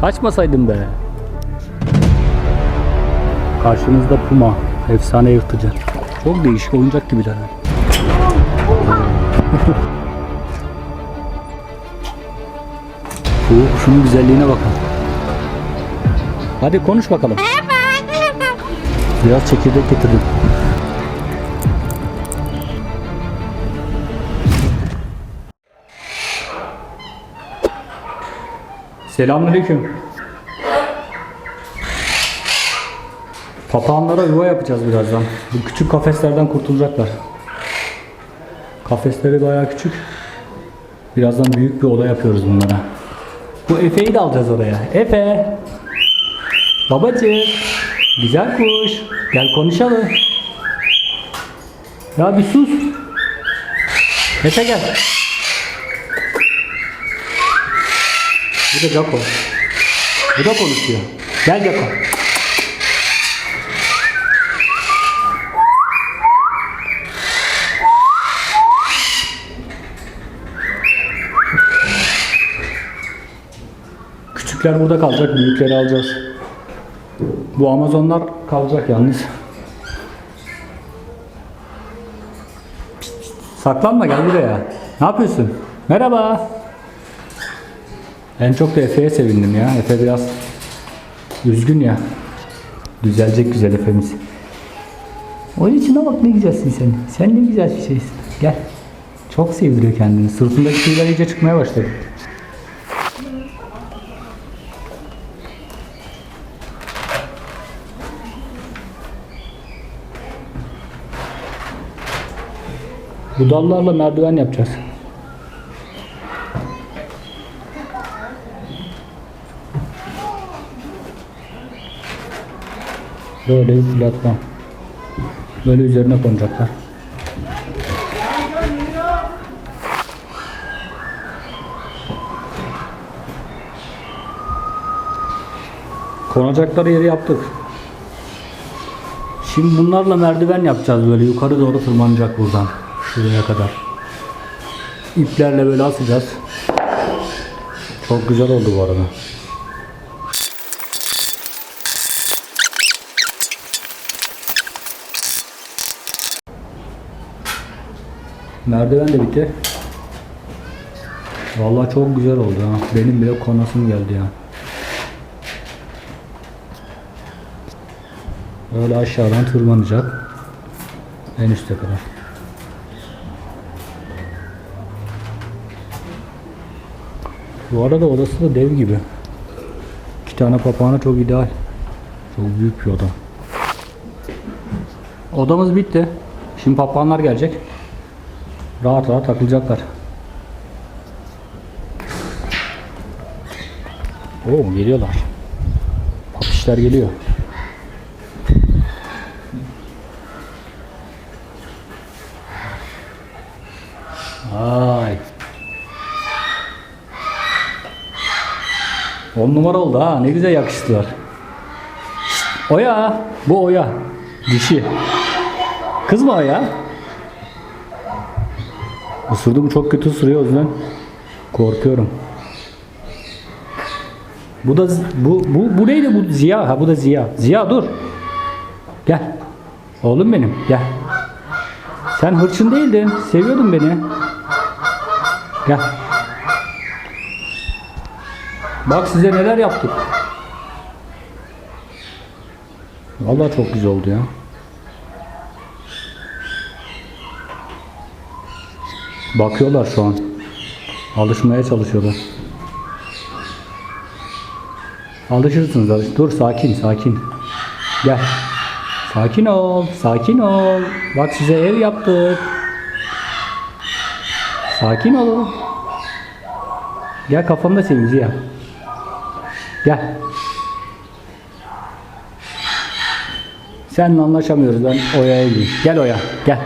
Kaçmasaydın be. Karşınızda Puma. Efsane yırtıcı. Çok değişik oyuncak gibiler. Bu şunun güzelliğine bakın. Hadi konuş bakalım. Biraz çekirdek getirdim. Selamünaleyküm. Papağanlara yuva yapacağız birazdan. Bu küçük kafeslerden kurtulacaklar. Kafesleri bayağı küçük. Birazdan büyük bir oda yapıyoruz bunlara. Bu Efe'yi de alacağız oraya. Efe! Babacığım! Güzel kuş. Gel konuşalım. Ya bir sus. Efe gel. Bu da Jaco. Bu da konuşuyor. Gel Jaco. Küçükler burada kalacak, büyükleri alacağız. Bu Amazonlar kalacak yalnız. Saklanma gel buraya. Ne yapıyorsun? Merhaba. En çok da Efe'ye sevindim ya. Efe biraz üzgün ya. Düzelecek güzel Efe'miz. Onun içine bak ne güzelsin sen. Sen ne güzel bir şeysin. Gel. Çok sevdiriyor kendini. Sırtındaki tüyler iyice çıkmaya başladı. Bu dallarla merdiven yapacağız. Böyle bir platform. Böyle üzerine konacaklar. Konacakları yeri yaptık. Şimdi bunlarla merdiven yapacağız böyle yukarı doğru tırmanacak buradan. Şuraya kadar. İplerle böyle asacağız. Çok güzel oldu bu arada. Merdiven de bitti. Vallahi çok güzel oldu ha. Benim bile konasım geldi ya. Böyle aşağıdan tırmanacak. En üste kadar. Bu arada odası da dev gibi. İki tane papağana çok ideal. Çok büyük bir oda. Odamız bitti. Şimdi papağanlar gelecek. Rahat rahat takılacaklar. Oo geliyorlar. Papişler geliyor. Ay. On numara oldu ha. Ne güzel yakıştılar. Oya. Bu Oya. Dişi. Kız mı Oya? Isırdı mı çok kötü ısırıyor o yüzden korkuyorum. Bu da bu bu bu neydi bu Ziya ha bu da Ziya. Ziya dur. Gel. Oğlum benim gel. Sen hırçın değildin. Seviyordun beni. Gel. Bak size neler yaptık. Vallahi çok güzel oldu ya. Bakıyorlar şu an. Alışmaya çalışıyorlar. Alışırsınız alış. Dur sakin sakin. Gel. Sakin ol. Sakin ol. Bak size ev yaptık. Sakin olun. Gel kafamda sevimci ya. Gel. Seninle anlaşamıyoruz. Ben Oya'ya gideyim. Gel Oya. Gel.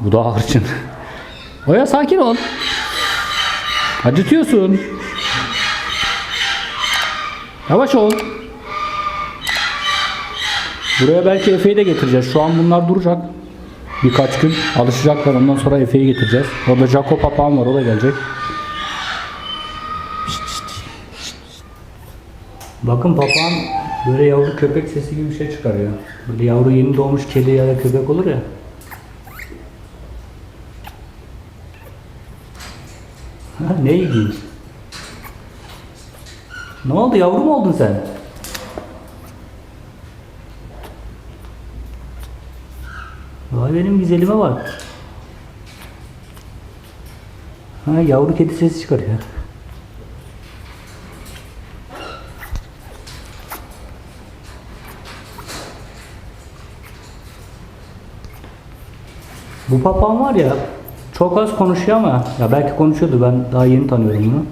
Bu da hırçın. Oya sakin ol. Acıtıyorsun. Yavaş ol. Buraya belki Efe'yi de getireceğiz. Şu an bunlar duracak. Birkaç gün alışacaklar. Ondan sonra Efe'yi getireceğiz. Orada Jaco papağan var. O da gelecek. Bakın papağan böyle yavru köpek sesi gibi bir şey çıkarıyor. Böyle yavru yeni doğmuş kedi ya da köpek olur ya. Ha, ne ilginç. Ne oldu yavru mu oldun sen? Vay benim güzelime bak. Ha yavru kedi sesi çıkarıyor. Bu papağan var ya çok az konuşuyor ama ya belki konuşuyordu ben daha yeni tanıyorum bunu.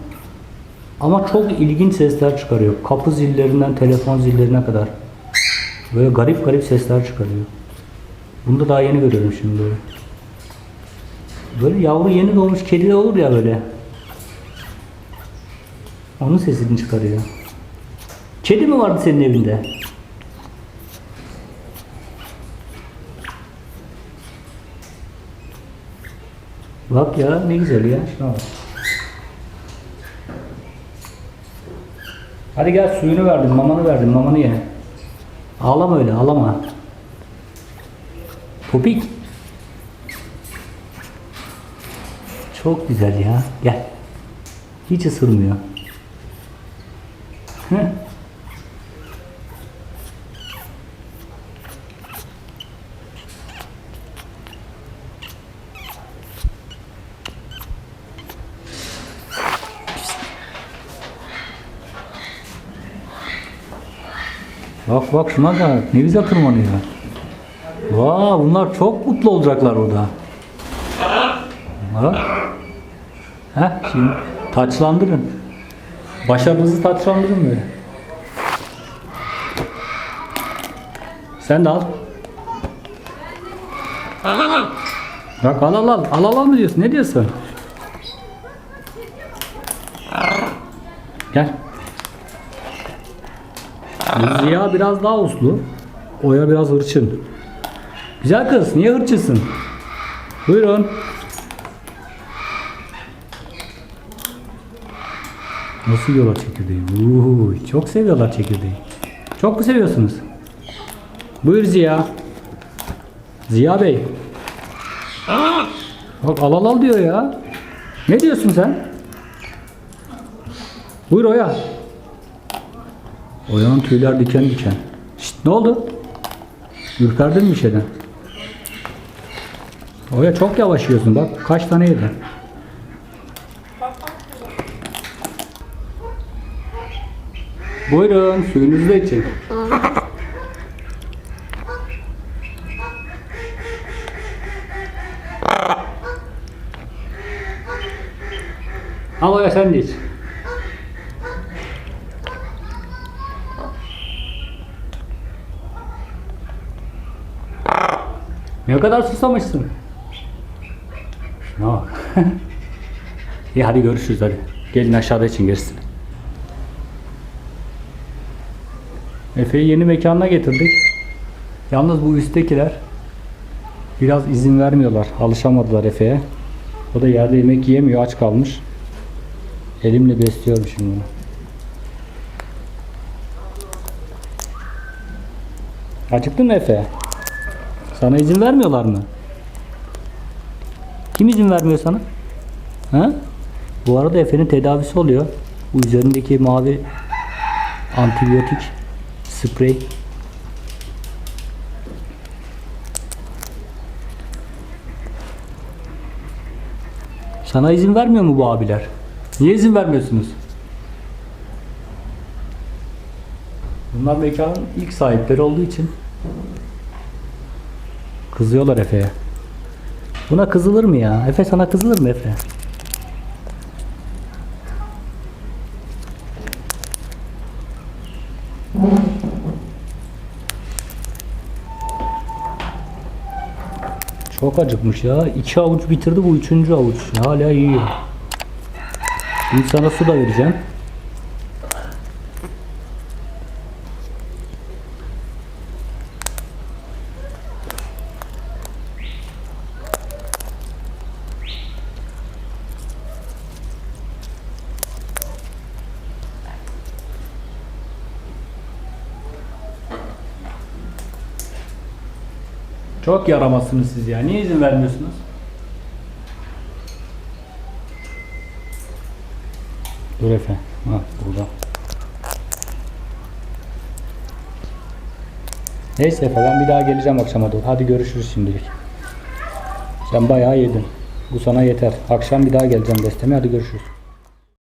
Ama çok ilginç sesler çıkarıyor. Kapı zillerinden telefon zillerine kadar. Böyle garip garip sesler çıkarıyor. Bunu da daha yeni görüyorum şimdi böyle. Böyle yavru yeni doğmuş kedi de olur ya böyle. Onun sesini çıkarıyor. Kedi mi vardı senin evinde? Bak ya ne güzel ya. Bak. Hadi gel suyunu verdim, mamanı verdim, mamanı ye. Ağlama öyle, ağlama. Popik. Çok güzel ya. Gel. Hiç ısırmıyor. Heh. Bak bak şuna bak. Ne güzel tırmanıyor. Vaa bunlar çok mutlu olacaklar orada. Bak. Heh şimdi taçlandırın. Başarınızı taçlandırın böyle. Sen de al. Bak al al al. Al al al mı diyorsun? Ne diyorsun? Gel. Ziya biraz daha uslu. Oya biraz hırçın. Güzel kız, niye hırçısın? Buyurun. Nasıl yiyorlar çekirdeği? Uuu, çok seviyorlar çekirdeği. Çok mu seviyorsunuz? Buyur Ziya. Ziya Bey. Bak al al al diyor ya. Ne diyorsun sen? Buyur Oya. Oya'nın tüyler diken diken. Şşt ne oldu? Ürperdin mi şeyden? Oya çok yavaş yiyorsun bak kaç tane yedin. Buyurun suyunuzu da için. Al Oya sen de iç. Ne kadar susamışsın? Şuna bak. İyi hadi görüşürüz hadi. Gelin aşağıda için gerisini. Efe'yi yeni mekanına getirdik. Yalnız bu üsttekiler biraz izin vermiyorlar. Alışamadılar Efe'ye. O da yerde yemek yiyemiyor. Aç kalmış. Elimle besliyorum şimdi onu. Acıktın mı Efe? Sana izin vermiyorlar mı? Kim izin vermiyor sana? Ha? Bu arada Efe'nin tedavisi oluyor. Bu üzerindeki mavi antibiyotik sprey. Sana izin vermiyor mu bu abiler? Niye izin vermiyorsunuz? Bunlar mekanın ilk sahipleri olduğu için Kızıyorlar Efe'ye. Buna kızılır mı ya? Efe sana kızılır mı Efe? Çok acıkmış ya. İki avuç bitirdi bu üçüncü avuç. Hala yiyor. Şimdi sana su da vereceğim. Çok yaramazsınız siz ya. Niye izin vermiyorsunuz? Dur Efe. Ha burada. Neyse Efe bir daha geleceğim akşama doğru. Hadi görüşürüz şimdilik. Sen bayağı yedin. Bu sana yeter. Akşam bir daha geleceğim desteme. Hadi görüşürüz.